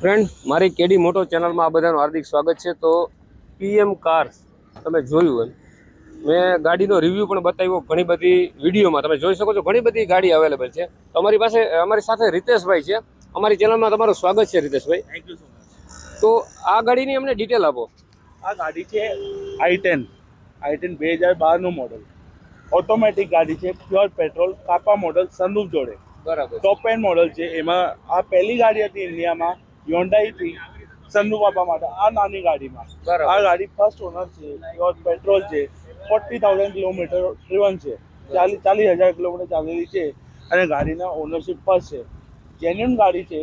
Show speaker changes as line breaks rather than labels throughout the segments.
Friend મારી કેડી મોટો ચેનલમાં આ બધાનું હાર્દિક સ્વાગત છે. તો પીએમ કાર્સ તમે જોયું એમ. મેં ગાડીનો રિવ્યૂ પણ બતાવ્યો ઘણી બધી વિડીયોમાં. તમે જોઈ શકો છો ઘણી બધી ગાડી અવેલેબલ છે. તો અમારી પાસે અમારી સાથે રીતેશભાઈ છે. અમારી ચેનલમાં તમારું સ્વાગત છે રીતેશભાઈ.
થેન્ક યુ સો
તો આ ગાડીની અમને ડિટેલ આપો.
આ ગાડી છે આઈ ટેન આઈ ટેન બે હજાર બારનું મોડલ ઓટોમેટિક ગાડી છે પ્યોર પેટ્રોલ કાપા મોડલ સનરૂફ જોડે.
બરાબર.
ટોપ એન્ડ મોડલ છે. એમાં આ પહેલી ગાડી હતી ઇન્ડિયામાં યોન્ડાઈથી સન્નુ આપવા માટે. આ નાની ગાડીમાં. આ ગાડી ફર્સ્ટ ઓનર છે પેટ્રોલ છે ફોર્ટી થાઉઝન્ડ કિલોમીટર ડ્રીવન છે. ચાલીસ ચાલીસ હજાર કિલોમીટર ચાલેલી છે અને ગાડીના ઓનરશિપ ફર્સ્ટ છે. જેન્યુન ગાડી છે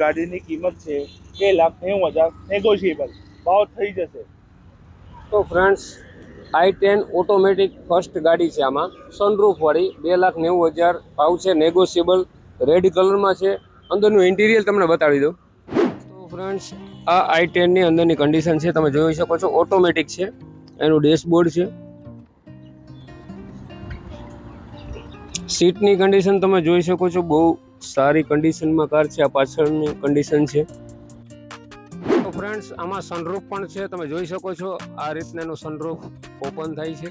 ગાડીની કિંમત છે બે લાખ નેવું હજાર નેગોશિયેબલ ભાવ થઈ જશે.
તો friends I ten automatic first ગાડી છે આમાં. સનરૂફવાળી બે લાખ નેવું હજાર ભાવ છે નેગોશિયેબલ રેડ કલરમાં છે. અંદરનું ઇન્ટિરિયર તમને બતાવી દઉં. ફ્રેન્ડ્સ આ આઈ ટેનની અંદરની કન્ડિશન છે, તમે જોઈ શકો છો ઓટોમેટિક છે, એનું ડેશબોર્ડ છે. સીટની કન્ડિશન તમે જોઈ શકો છો, બહુ સારી કન્ડિશનમાં કાર છે, આ પાછળની કન્ડિશન છે. તો ફ્રેન્ડ્સ આમાં સનરૂફ પણ છે, તમે જોઈ શકો છો, આ રીતના એનું સનરૂફ ઓપન થાય છે.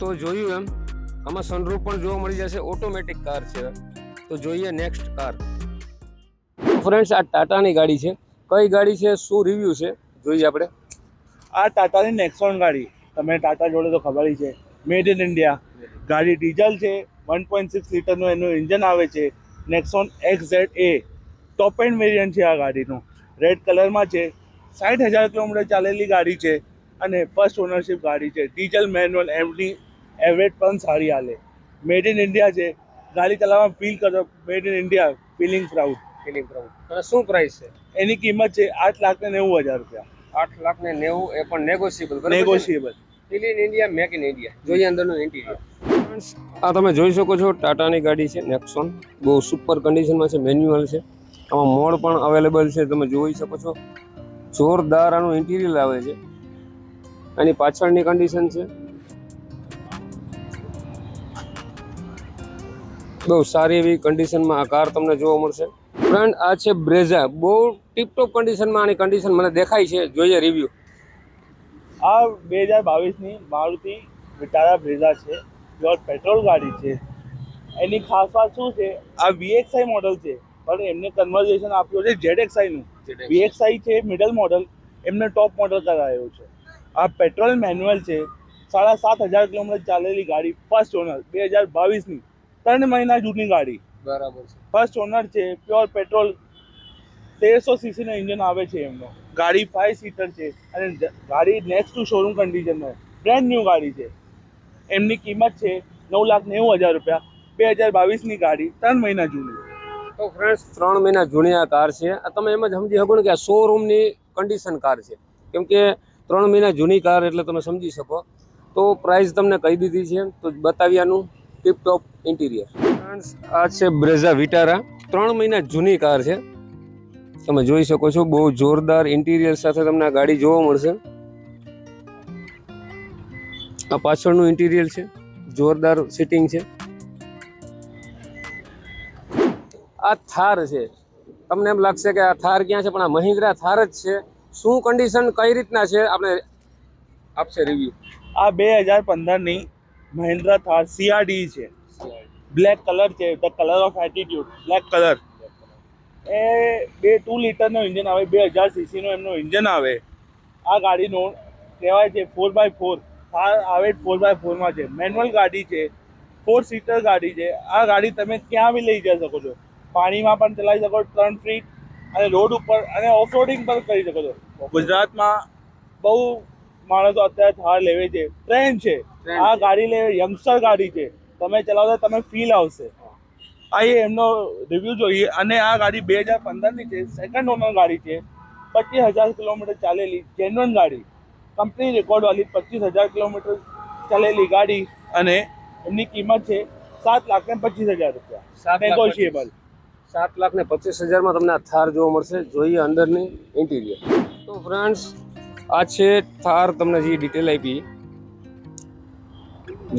તો જોયું એમ. આમાં સનરૂફ પણ જોવા મળી જશે. ઓટોમેટિક કાર છે. તો જોઈએ નેક્સ્ટ કાર ફ્રેન્ડ્સ આ ટાટાની ગાડી છે. કઈ ગાડી છે? શું રિવ્યુ છે? જોઈએ આપણે.
આ ટાટાની નેક્સોન ગાડી. તમે ટાટા જોડે તો ખબર છે. મેડ ઇન ઇન્ડિયા ગાડી ડીઝલ છે. વન પોઈન્ટ સિક્સ લીટરનું એનું ઇન્જન આવે છે. નેક્સોન એક્સ ઝેડ એ ટોપ એન્ડ વેરિયન્ટ છે આ ગાડીનું. રેડ કલરમાં છે. સાઠ હજાર કિલોમીટર ચાલેલી ગાડી છે. અને ફર્સ્ટ ઓનરશિપ ગાડી છે. ડીઝલ મેન્યુઅલ એમની એવરેજ પણ સારી હાલે. મેડ ઇન ઇન્ડિયા છે. ગાડી ચલાવવામાં ફીલ કરો. Made in India feeling proud
feeling proud અને શું પ્રાઇસ છે?
એની કિંમત છે આઠ લાખ ને નેવું હજાર રૂપિયા.
આઠ લાખ ને નેવું એ પણ negotiable
negotiable
feel in India make in India જોઈએ અંદરનું ઇન્ટિરિયર આ તમે જોઈ શકો છો ટાટાની ગાડી છે નેક્સોન બહુ સુપર કન્ડિશનમાં છે મેન્યુઅલ છે. આમાં મોડ પણ અવેલેબલ છે તમે જોઈ શકો છો. જોરદાર આનું ઇન્ટિરિયર આવે છે. આની પાછળની કન્ડિશન છે બહુ સારી એવી કન્ડિશનમાં આ કાર તમને જોવા મળશે. ફ્રન્ટ આ છે બ્રેઝા બહુ ટીપટોપ કન્ડિશનમાં આની કન્ડિશન મને દેખાય છે. જોઈએ રિવ્યૂ
આ બે હજાર બાવીસની મારુતિ વિટારા બ્રેઝા છે. પ્યોર પેટ્રોલ ગાડી છે. એની ખાસ વાત શું છે? આ વીએક્સઆઈ મોડલ છે. પણ એમને કન્વર્ઝેશન આપ્યું છે જેડએક્સઆઈનું વીએક્સઆઈ છે મિડલ મોડલ એમને ટોપ મોડલ કરાયો છે. આ પેટ્રોલ મેન્યુઅલ છે. સાડા સાત હજાર કિલોમીટર ચાલેલી ગાડી ફર્સ્ટ ઓનર બે હજાર બાવીસની. ત્રણ મહિના જૂની ગાડી.
બરાબર છે.
ફર્સ્ટ ઓનર છે પ્યોર પેટ્રોલ તેરસો સીસીનો ઇન્જન આવે છે એમનો. ગાડી ફાઈવ સીટર છે અને ગાડી નેક્સ્ટ ટુ શોરૂમ કન્ડિશનમાં બ્રેન્ડ ન્યૂ ગાડી છે. એમની કિંમત છે નવ લાખ નેવું હજાર રૂપિયા. બે હજાર બાવીસની ગાડી ત્રણ મહિના જૂની.
તો ફ્રેન્ડ્સ ત્રણ મહિના જૂની આ કાર છે. તમે એમ જ સમજી શકો ને કે આ શોરૂમની કન્ડિશન કાર છે. કેમ કે ત્રણ મહિના જૂની કાર એટલે તમે સમજી શકો. તો પ્રાઇસ તમને કહી દીધી છે. તો બતાવ્યાનું ટીપ ટોપ ઇન્ટિરિયર ફ્રેન્ડ્સ આ છે બ્રેઝા વિટારા ત્રણ મહિના જૂની કાર છે. તમે જોઈ શકો છો બહુ જોરદાર ઇન્ટિરિયર સાથે તમને આ ગાડી જોવા મળશે. આ પાછળનું ઇન્ટિરિયર છે. જોરદાર સિટિંગ છે. આ થાર છે. તમને એમ લાગશે કે આ થાર ક્યાં છે પણ આ મહિન્દ્રા થાર જ છે. શું કન્ડિશન કઈ રીતના છે? આપણે આપશે રિવ્યુ
આ બે હજાર પંદરની મહિન્દ્રા થાર સીઆરડી છે. બ્લેક કલર છે the colour of attitude black colour એ બે ટુ લીટરનો ઇન્જિન આવે, બે હજાર સીસીનો એમનો ઇન્જન આવે. આ ગાડીનો કહેવાય છે ફોર બાય ફોર થાર આવે ફોર બાય ફોરમાં છે. મેન્યુઅલ ગાડી છે ફોર સીટર ગાડી છે. આ ગાડી તમે ક્યાં બી લઈ જઈ શકો છો. પાણીમાં પણ ચલાવી શકો ત્રણ ફીટ અને રોડ ઉપર, અને ઓફરોડિંગ પણ કરી શકો છો. ગુજરાતમાં બહુ માણસો અત્યારે થાર લેવે છે. ટ્રેન્ડ છે. આ ગાડી લેવે યંગસ્ટર ગાડી છે. તમે ચલાવતા તમે ફીલ આવશે. આ એમનો રિવ્યૂ જોઈએ. અને આ ગાડી બે હજાર પંદરની છે. સેકન્ડ ઓનર ગાડી છે. પચીસ હજાર કિલોમીટર ચાલેલી. જેન્યુઅન ગાડી. કંપની રેકોર્ડવાળી પચીસ હજાર કિલોમીટર ચાલેલી ગાડી. અને એમની કિંમત છે સાત લાખ ને પચીસ હજાર રૂપિયા. નેગોશિયેબલ
સાત લાખ ને પચીસ હજારમાં તમને આ થાર જોવા મળશે. જોઈએ અંદરની ઇન્ટિરિયર તો ફ્રેન્ડ્સ આ છે થાર તમને જે ડિટેલ આપી.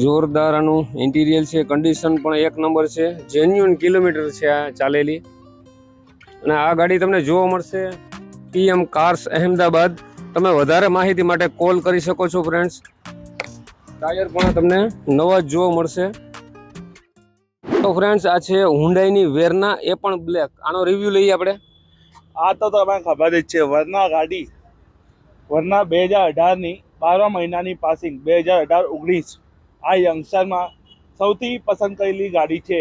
જોરદાર આનું ઇન્ટિરિયર છે કન્ડિશન પણ એક નંબર છે જેન્યુઅન કિલોમીટર છે આ ચાલેલી. અને આ ગાડી તમને જોવા મળશે. પીએમ કાર્સ અહેમદાબાદ તમે વધારે માહિતી માટે કોલ કરી શકો છો ફ્રેન્ડ્સ ટાયર પણ તમને નવા જ જોવા મળશે. તો ફ્રેન્ડ્સ આ છે હુન્ડાઈની વેરના એ પણ બ્લેક આનો રિવ્યુ લઈએ આપણે.
આ તો તમને ખબર જ છે વરના ગાડી. વરના બે હજાર અઢારની બારમા મહિનાની પાસિંગ બે હજાર અઢાર ઓગણીસ. આ યંગસ્ટરમાં સૌથી પસંદ કરેલી ગાડી છે.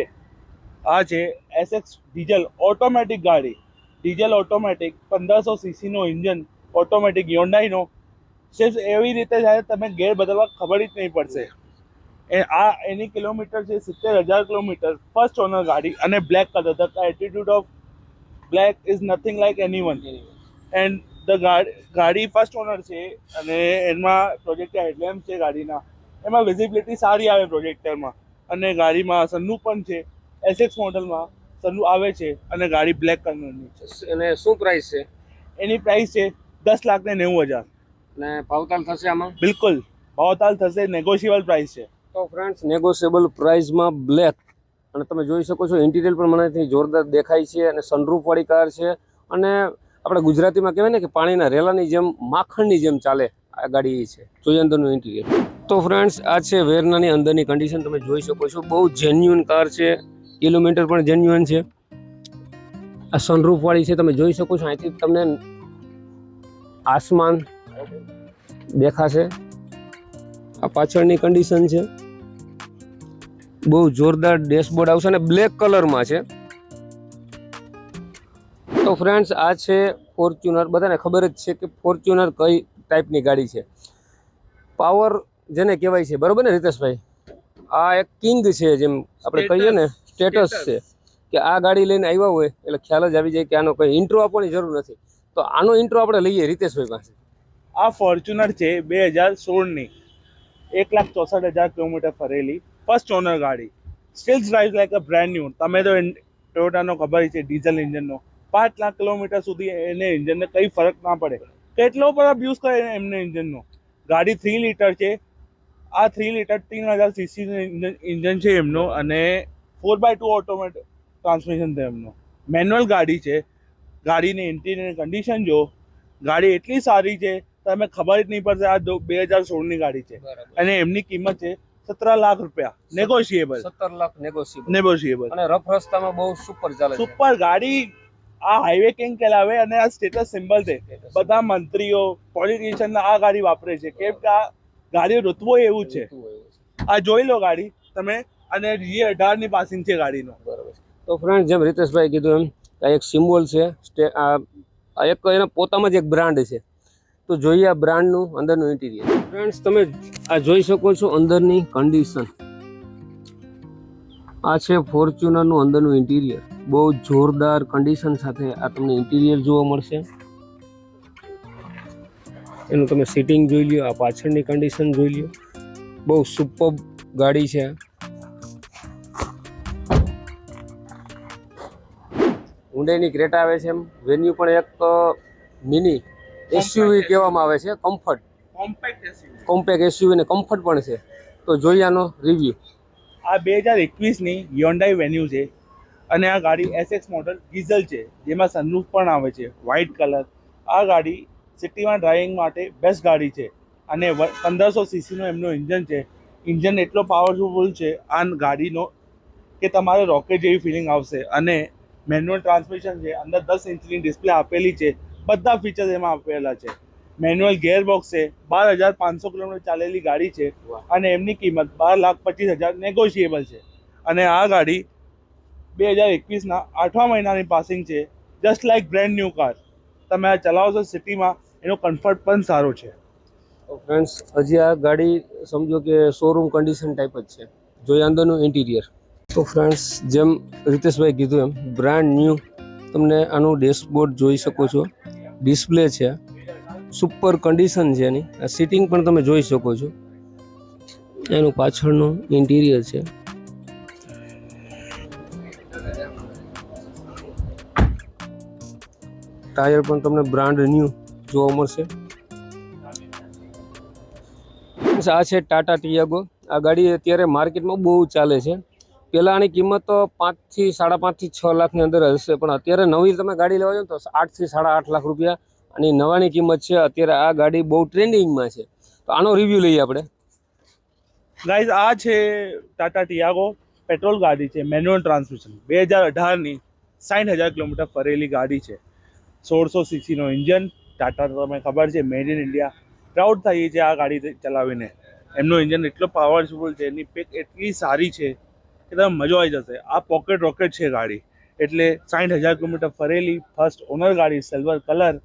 આ છે એસએક્સ ડીઝલ ઓટોમેટિક ગાડી. ડીઝલ ઓટોમેટિક પંદરસો સીસીનો ઇન્જન, ઓટોમેટિક યોન્ડાઈનો. સિર્ફ એવી રીતે જ્યારે તમે ગેર બદલવા ખબર જ નહીં પડશે. એ આ એની કિલોમીટર છે સિત્તેર હજાર કિલોમીટર ફર્સ્ટ ઓનર ગાડી અને black colour. The attitude of black is nothing like anyone and the ગાડી ફર્સ્ટ ઓનર છે અને એમાં પ્રોજેક્ટર હેડલેમ્પ છે ગાડીના. એમાં વિઝિબિલિટી સારી આવે પ્રોજેક્ટરમાં અને ગાડીમાં સન્નુ પણ છે. એસએક્સ મોડલમાં સન્નુ આવે છે અને ગાડી બ્લેક કલરની છે.
અને શું પ્રાઇસ છે?
એની પ્રાઇસ છે દસ લાખ ને નેવું હજાર.
અને ભાવતાલ થશે આમાં?
બિલકુલ. ભાવતાલ થશે નેગોશિયેબલ પ્રાઇસ છે.
તો ફ્રેન્ડ્સ નેગોશિયેબલ પ્રાઇસમાં બ્લેક અને તમે જોઈ શકો છો ઇન્ટિરિયર પણ મને જોરદાર દેખાય છે અને સનરૂફવાળી કાર છે. અને આપણે ગુજરાતીમાં કહેવાય ને કે પાણીના રેલાની જેમ, માખણની જેમ ચાલે આ ગાડી છે. જોઈએ અંદરનું ઇન્ટિરિયર તો ફ્રેન્ડ્સ આ છે વેરનાની અંદરની કન્ડિશન તમે જોઈ શકો છો. બહુ જેન્યુઅન કાર છે. કિલોમીટર પણ જેન્યુઅન છે. આ સનરૂફવાળી છે, તમે જોઈ શકો છો. અહીંથી તમને આસમાન દેખાશે. આ પાછળની કન્ડિશન છે. બહુ જોરદાર ડેશબોર્ડ આવશે અને બ્લેક કલરમાં છે. તો ફ્રેન્ડ્સ આ છે ફોર્ચ્યુનર બધાને ખબર જ છે કે ફોર્ચ્યુનર કઈ ટાઈપની ગાડી છે? પાવર જેને કહેવાય છે. બરોબર ને રીતેશભાઈ? આ એક કિંગ છે જેમ આપણે કહીએ ને સ્ટેટસ છે. કે આ ગાડી લઈને આવ્યા હોય એટલે ખ્યાલ જ આવી જાય કે આનો કંઈ ઇન્ટ્રો આપવાની જરૂર નથી. તો આનો ઇન્ટ્રો આપણે લઈએ રીતેશભાઈ પાસે.
આ ફોર્ચ્યુનર છે બે હજાર સોળની. એક લાખ ચોસઠ હજાર કિલોમીટર ફરેલી. ફર્સ્ટ ઓનર ગાડી. Still drive like a brand new તમે તો ટોયોટાનો ખબર છે ડીઝલ ઇન્જનનો પાંચ લાખ કિલોમીટર સુધી એને ઇન્જનને કંઈ ફરક ના પડે. કેટલો પણ અબ્યુઝ કરે એમને ઇન્જનનો. ગાડી થ્રી લીટર છે. આ થ્રી લીટર ત્રણ હજાર સીસી ઇન્જિન છે એમનો અને four by two automatic transmission છે એમનો. મેન્યુઅલ ગાડી છે. ગાડીની ઇન્ટિરિયર કન્ડિશન જો ગાડી એટલી સારી છે તમે ખબર જ નહીં પડશે આ બે હજાર સોળની ગાડી છે. અને એમની કિંમત છે સત્તર લાખ રૂપિયા. નેગોશિયેબલ
સત્તર લાખ નેગોશિયેબલ
નેગોશિયેબલ
અને રફ રસ્તામાં બહુ સુપર ચાલે
સુપર ગાડી આ હાઈવે કિંગ કહેલાવે અને આ સ્ટેટસ સિમ્બલ છે. બધા મંત્રીઓ પોલિટિશિયન આ ગાડી વાપરે છે. કેમ કે આ ગાડી ઋતવો એવું છે. આ જોઈ લો ગાડી તમે અને જે અઢારની પાસિંગ છે ગાડીનો.
બરાબર તો ફ્રેન્ડ જેમ રીતેશભાઈ કીધું એમ આ એક સિમ્બોલ છે આ આ એક એના પોતામાં જ એક બ્રાન્ડ છે. તો જોઈએ આ બ્રાન્ડનું અંદરનું ઇન્ટિરિયર ફ્રેન્ડ્સ તમે આ જોઈ શકો છો અંદરની કન્ડિશન આ છે ફોર્ચ્યુનરનું અંદરનું ઇન્ટિરિયર બહુ જોરદાર કન્ડિશન સાથે આ તમને ઇન્ટિરિયર જોવા મળશે. એનું તમે સિટિંગ જોઈ લ્યો આ પાછળની કન્ડિશન જોઈ લ્યો. બહુ સુપર ગાડી છે આ. ક્રેટા આવે છે એમ. વેન્યુ પણ એક મિની એસયુવી કહેવામાં આવે છે કમ્ફર્ટ
કોમ્પેક્ટ
કોમ્પેક્ટ એસયુવી ને કમ્ફર્ટ પણ છે. તો જોઈએ આનો રિવ્યુ
આ બે હજાર એકવીસની યોન્ડાઈ વેન્યુ છે. અને આ ગાડી એસએક્સ મોડલ ડીઝલ છે જેમાં સનરૂફ પણ આવે છે વ્હાઇટ કલર આ ગાડી સિટીમાં ડ્રાઇવિંગ માટે બેસ્ટ ગાડી છે અને પંદરસો સીસીનું એમનું ઇન્જન છે. ઇન્જન એટલો પાવરફુલ છે આ ગાડીનો કે તમારે રોકેટ જેવી ફિલિંગ આવશે. અને મેન્યુઅલ ટ્રાન્સમિશન છે અંદર દસ ઇંચની ડિસ્પ્લે આપેલી છે બધા ફીચર્સ એમાં આપેલા છે. મેન્યુઅલ ગેર બોક્સ છે બાર હજાર પાંચસો કિલોમીટર ચાલેલી ગાડી છે અને એમની કિંમત બાર લાખ પચીસ હજાર નેગોશિયેબલ છે. અને આ ગાડી બે હજાર એકવીસના આઠમા મહિનાની પાસિંગ છે. Just like brand new car તમે આ ચલાવશો સિટીમાં, એનો કમ્ફર્ટ પણ સારો છે.
ફ્રેન્ડ્સ હજી આ ગાડી સમજો કે શોરૂમ કન્ડિશન ટાઈપ જ છે. જોઈએ અંદરનું ઇન્ટિરિયર તો ફ્રેન્ડ્સ જેમ રીતેશભાઈ કીધું એમ બ્રાન્ડ ન્યૂ તમને આનું ડેશબોર્ડ જોઈ શકો છો. ડિસ્પ્લે છે. સુપર કન્ડિશન છે એની. આ સિટિંગ પણ તમે જોઈ શકો છો. એનું પાછળનું ઇન્ટિરિયર છે. ટાયર પણ તમને બ્રાન્ડ ન્યૂ જોવા મળશે. આ છે ટાટા ટિયાગો. આ ગાડી અત્યારે માર્કેટમાં બહુ ચાલે છે. પહેલાં આની કિંમત તો પાંચથી સાડા પાંચથી છ લાખની અંદર હશે, પણ અત્યારે નવી તમે ગાડી લેવા જાઓ તો આઠથી સાડા આઠ લાખ રૂપિયા. અને નવાની કિંમત છે, અત્યારે આ ગાડી બહુ ટ્રેન્ડિંગમાં છે. તો આનો રિવ્યૂ લઈએ આપણે.
ગાઈઝ આ છે ટાટા ટિયાગો પેટ્રોલ ગાડી છે, મેન્યુઅલ ટ્રાન્સમિશન. બે હજાર અઢારની સાઠ હજાર કિલોમીટર ફરેલી ગાડી છે. સોળસો સીસીનો ઇન્જન. ટાટા તો તમને ખબર છે મેડ ઇન ઇન્ડિયા. પ્રાઉડ થઈએ છે આ ગાડી ચલાવીને. એમનો ઇન્જન એટલો પાવરફુલ છે એની પેક એટલી સારી છે કે તમે મજો આવી જશે. આ પોકેટ રોકેટ છે ગાડી. એટલે સાઠ હજાર કિલોમીટર ફરેલી ફર્સ્ટ ઓનર ગાડી સિલ્વર કલર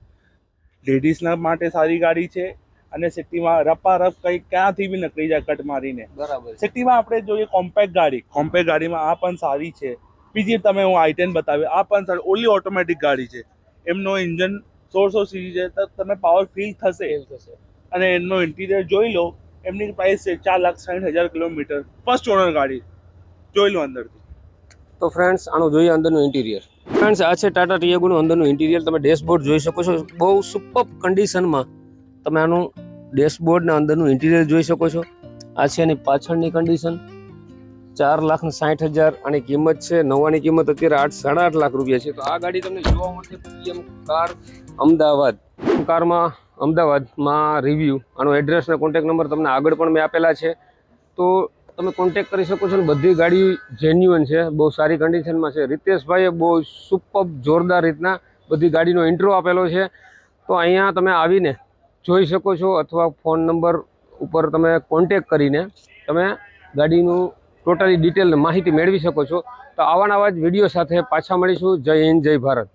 લેડીઝના માટે સારી ગાડી છે અને સિટીમાં રપા રપ કંઈ ક્યાંથી બી નીકળી જાય કટ મારીને.
બરાબર
સિટીમાં આપણે જોઈએ કોમ્પેક્ટ ગાડી. કોમ્પેક્ટ ગાડીમાં આ પણ સારી છે. બીજી તમે હું આઈ ટેન બતાવ્યું આ પણ સારી ઓલી ઓટોમેટિક ગાડી છે. એમનો ઇન્જન સોળસો સીસી છે તો તમે પાવર ફીલ થશે. થશે. અને એમનો ઇન્ટિરિયર જોઈ લો એમની પ્રાઇસ છે ચાર લાખ સાઠ હજાર કિલોમીટર. ફર્સ્ટ ઓનર ગાડી. જોઈ લો અંદરથી.
તો ફ્રેન્ડ્સ આનું જોઈએ અંદરનું ઇન્ટિરિયર ફ્રેન્ડ્સ આ છે ટાટા ટિયાગોનું અંદરનું ઇન્ટિરિયર તમે ડેશબોર્ડ જોઈ શકો છો. બહુ સુપર કન્ડિશનમાં તમે આનું ડેશબોર્ડના અંદરનું ઇન્ટિરિયર જોઈ શકો છો. આ છે એની પાછળની કન્ડિશન ચાર લાખ ને સાઠ હજાર આની કિંમત છે. નવાની કિંમત અત્યારે આઠ સાડા આઠ લાખ રૂપિયા છે. તો આ ગાડી તમને જોવા મળશે. PM car Ahmedabad. કારમાં અમદાવાદમાં રિવ્યૂ આનો એડ્રેસ અને કોન્ટેક નંબર તમને આગળ પણ મેં આપેલા છે. તો તમે કોન્ટેક કરી શકો છો ને બધી ગાડી જેન્યુઅન છે. બહુ સારી કન્ડિશનમાં છે. રિતેશભાઈએ બહુ સુપર જોરદાર રીતના બધી ગાડીનો ઇન્ટ્રો આપેલો છે. તો અહીંયા તમે આવીને જોઈ શકો છો અથવા ફોન નંબર ઉપર તમે કોન્ટેક કરીને તમે ગાડીનું ટોટલી ડિટેલ માહિતી મેળવી શકો છો. તો આવા નવા જ વીડિયો સાથે પાછા મળીશું. જય હિન્દ, જય ભારત.